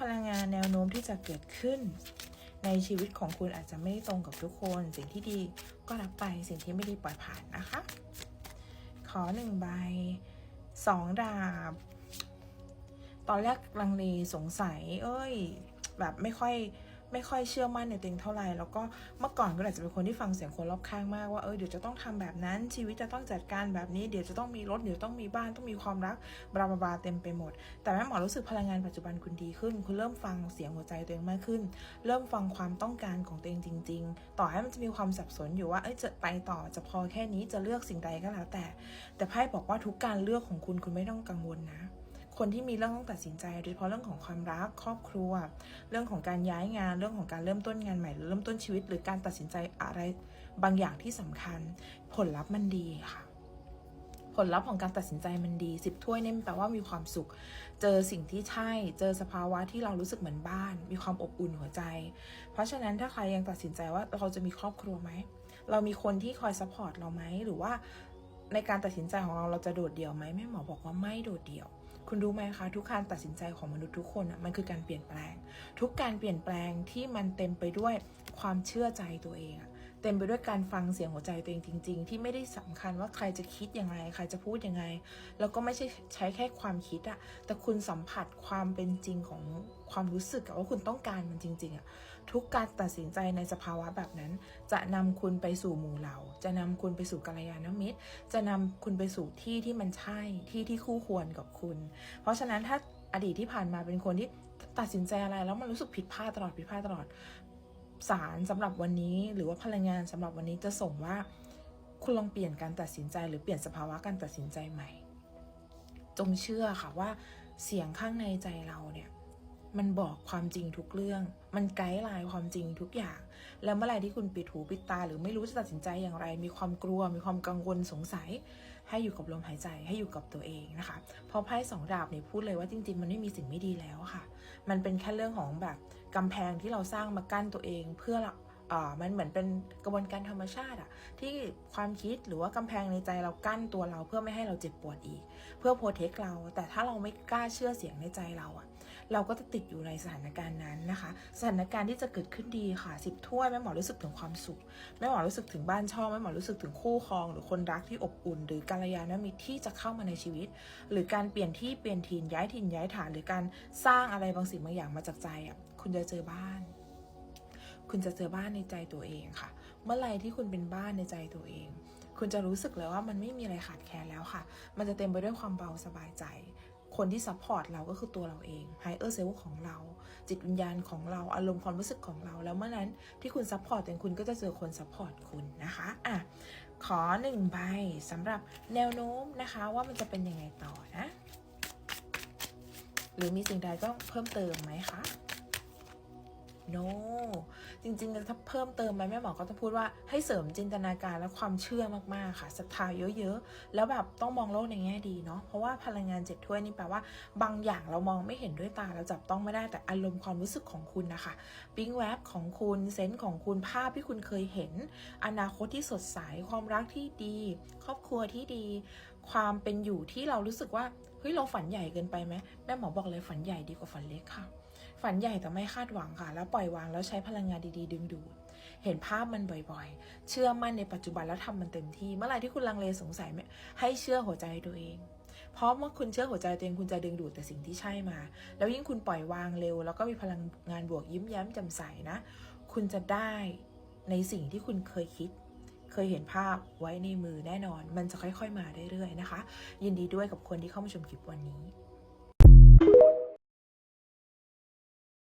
พลังงานแนวโน้มที่จะเกิดขึ้น ในชีวิตของคุณอาจจะไม่ได้ตรงกับทุกคน สิ่งที่ดีก็รับไปสิ่งที่ไม่ดีปล่อยผ่านนะคะ ขอหนึ่งใบสองดาบ ตอนแรกลังเลสงสัย เอ้ย แบบไม่ค่อย ไม่ค่อยเชื่อมั่นในตัวเองเท่าไหร่ แล้วก็เมื่อก่อนก็อาจจะเป็นคนที่ฟังเสียงคนรอบข้างมากว่าเออเดี๋ยวจะต้องทำแบบนั้น ชีวิตจะต้องจัดการแบบนี้ เดี๋ยวจะต้องมีรถเดี๋ยวต้องมีบ้านต้องมีความรักบลาบลาบลาเต็มไปหมด แต่แม่หมอรู้สึกพลังงานปัจจุบันคุณดีขึ้น คุณเริ่มฟังเสียงหัวใจตัวเองมากขึ้น เริ่มฟังความต้องการของตัวเองจริง ๆ ต่อให้มันจะมีความสับสนอยู่ว่าเอ้ยจะไปต่อจะพอแค่นี้จะเลือกสิ่งใดก็แล้วแต่ แต่ไพ่บอกว่าทุกการเลือกของคุณคุณไม่ต้องกังวลนะ คนที่มีเรื่องต้องตัดสินใจโดยเฉพาะเรื่องของความรักครอบครัว เรื่องของการย้ายงานเรื่องของการเริ่มต้นงานใหม่หรือเริ่มต้นชีวิต หรือการตัดสินใจอะไรบางอย่างที่สำคัญ ผลลัพธ์มันดีค่ะ ผลลัพธ์ของการตัดสินใจมันดีสิบถ้วยเนี่ยแปลว่ามีความสุข เจอสิ่งที่ใช่ เจอสภาวะที่เรารู้สึกเหมือนบ้าน มีความอบอุ่นหัวใจ เพราะฉะนั้นถ้าใครยังตัดสินใจว่าเราจะมีครอบครัวไหมเรามีคนที่คอยซัพพอร์ตเราไหมหรือว่าในการตัดสินใจของเราเราจะโดดเดี่ยวไหมแม่หมอบอกว่าไม่โดดเดี่ยว คุณรู้ไหมคะ ทุกการตัดสินใจของมนุษย์ทุกคนอะมันคือการเปลี่ยนแปลง ทุกการเปลี่ยนแปลงที่มันเต็มไปด้วยความเชื่อใจตัวเองอะ เต็มไปด้วยการฟังเสียงหัวใจตัวเองจริง ๆ ที่ไม่ได้สำคัญว่าใครจะคิดยังไง ใครจะพูดยังไง แล้วก็ไม่ใช่ใช้แค่ความคิดอะแต่คุณสัมผัสความเป็นจริงของความรู้สึกว่าคุณต้องการมันจริง ๆอะทุกการตัดสินใจในสภาวะแบบนั้น จะนำคุณไปสู่หมู่เหล่า จะนำคุณไปสู่กัลยาณมิตร จะนำคุณไปสู่ที่ที่มันใช่ที่ที่คู่ควรกับคุณ เพราะฉะนั้นถ้าอดีตที่ผ่านมาเป็นคนที่ตัดสินใจอะไรแล้วมันรู้สึกผิดพลาดตลอดผิดพลาดตลอด สารสำหรับวันนี้ หรือว่าพลังงานสำหรับวันนี้จะส่งว่า คุณลองเปลี่ยนการตัดสินใจ หรือเปลี่ยนสภาวะการตัดสินใจใหม่ จงเชื่อค่ะว่าเสียงข้างในใจเราเนี่ยมันบอกความจริงทุกเรื่อง มันไกด์ไลน์ความจริงทุกอย่าง แล้วเมื่อไหร่ที่คุณปิดหูปิดตา หรือไม่รู้จะตัดสินใจอย่างไร มีความกลัว มีความกังวลสงสัย ให้อยู่กับลมหายใจ ให้อยู่กับตัวเองนะคะ เพราะไพ่สองดาบเนี่ยพูดเลยว่าจริง ๆ มันไม่มีสิ่งไม่ดีแล้วค่ะ มันเป็นแค่เรื่องของแบบ กำแพงที่เราสร้างมากั้นตัวเองเพื่อมันเหมือนเป็นกระบวนการธรรมชาติอะที่ความคิดหรือว่ากำแพงในใจเรากั้นตัวเราเพื่อไม่ให้เราเจ็บปวดอีก เพื่อโปรเทคเรา แต่ถ้าเราไม่กล้าเชื่อเสียงในใจเราอะเราก็จะติดอยู่ในสถานการณ์นั้นนะคะ สถานการณ์ที่จะเกิดขึ้นดีค่ะสิบถ้วยแม่หมอรู้สึกถึงความสุขแม่หมอรู้สึกถึงบ้านช่องแม่หมอรู้สึกถึงคู่ครอง หรือคนรักที่อบอุ่น หรือกัลยาณมิตรที่จะเข้ามาในชีวิต หรือการเปลี่ยนที่เปลี่ยนถิ่นย้ายถิ่นย้ายฐาน หรือการสร้างอะไรบางสิ่งบางอย่างมาจากใจอะ คุณจะเจอบ้าน คุณจะเจอบ้านในใจตัวเองค่ะ เมื่อไรที่คุณเป็นบ้านในใจตัวเอง คุณจะรู้สึกเลยว่ามันไม่มีอะไรขาดแคลนแล้วค่ะ มันจะเต็มไปด้วยความเบาสบายใจ คนที่ซัพพอร์ตเราก็คือตัวเราเองไฮเออร์เซลของเรา จิตวิญญาณของเรา อารมณ์ความรู้สึกของเรา แล้วเมื่อนั้นที่คุณซัพพอร์ตตัวเองคุณก็จะเจอคนซัพพอร์ตคุณนะคะ อะ ขอหนึ่งใบสำหรับแนวโน้มนะคะว่ามันจะเป็นยังไงต่อนะหรือมีสิ่งใดต้องเพิ่มเติมไหมคะ no จริงๆถ้าเพิ่มเติมไปแม่หมอก็จะพูดว่าให้เสริมจินตนาการและความเชื่อมากๆค่ะศรัทธาเยอะๆ แล้วแบบต้องมองโลกในแง่ดีเนาะเพราะว่าพลังงานเจ็ดถ้วยนี่แปลว่า บางอย่างเรามองไม่เห็นด้วยตาเราจับต้องไม่ได้แต่อารมณ์ความรู้สึกของคุณนะคะปิ้งแวบของคุณเซนส์ของคุณภาพที่คุณเคยเห็น อนาคตที่สดใสความรักที่ดี ครอบครัวที่ดี ความเป็นอยู่ที่เรารู้สึกว่า เฮ้ยเราฝันใหญ่เกินไปไหมแม่หมอบอกเลยฝันใหญ่ดีกว่าฝันเล็กค่ะ ฝันใหญ่แต่ไม่คาดหวังค่ะ แล้วปล่อยวางแล้วใช้พลังงานดีๆ ดึงดูด เห็นภาพมันบ่อยๆ เชื่อมั่นในปัจจุบันแล้วทำมันเต็มที่ เมื่อไหร่ที่คุณลังเลสงสัยไม่ให้เชื่อหัวใจตัวเอง เพราะเมื่อคุณเชื่อหัวใจตัวเองคุณจะดึงดูดแต่สิ่งที่ใช่มา แล้วยิ่งคุณปล่อยวางเร็ว แล้วก็มีพลังงานบวกยิ้มแย้มแจ่มใสนะ คุณจะได้ในสิ่งที่คุณเคยคิด เคยเห็นภาพไว้ในมือแน่นอน มันจะค่อย ๆ มาเรื่อยๆนะคะ ยินดีด้วยกับคนที่เข้ามาชมคลิปวันนี้